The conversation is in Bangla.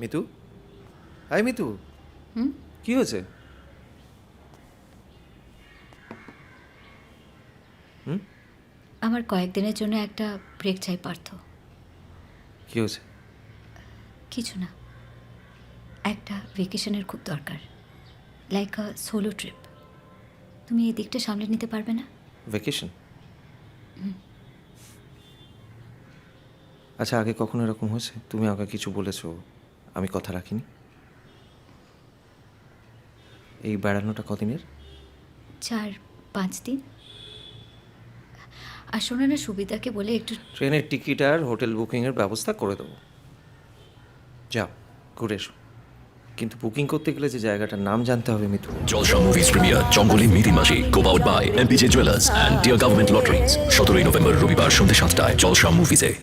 মিতু? হাই মিতু। হুম? কি হয়েছে? আমার কয়েকদিনের জন্য একটা ব্রেক চাই পার্থ। কি হয়েছে? কিছু না। একটা ভেকেশনের খুব দরকার। লাইক আ সোলো ট্রিপ তুমি এই দিকটা সামলে নিতে পারবে না? ভেকেশন আচ্ছা আগে কখনো এরকম হয়েছে? তুমি আগে কিছু বলেছ। আমি কথা রাখিনি। এই বেড়ানোটা কদিনের? চার পাঁচ দিন। আর শোনো না সুবিধাকে বলে একটু ট্রেনের টিকিট আর হোটেল বুকিংয়ের ব্যবস্থা করে দেবো। যাও ঘুরে এসো। কিন্তু বুকিং করতে গেলে যে জায়গাটার নাম জানতে হবে মিতু জলসা মুভিজ প্রিমিয়ার জঙ্গলি মিথি মাসি co powered by MPJ jewellers and dear government lotteries সতেরোই নভেম্বর রবিবার সন্ধ্যে সাতটায় জলসা মুভিজে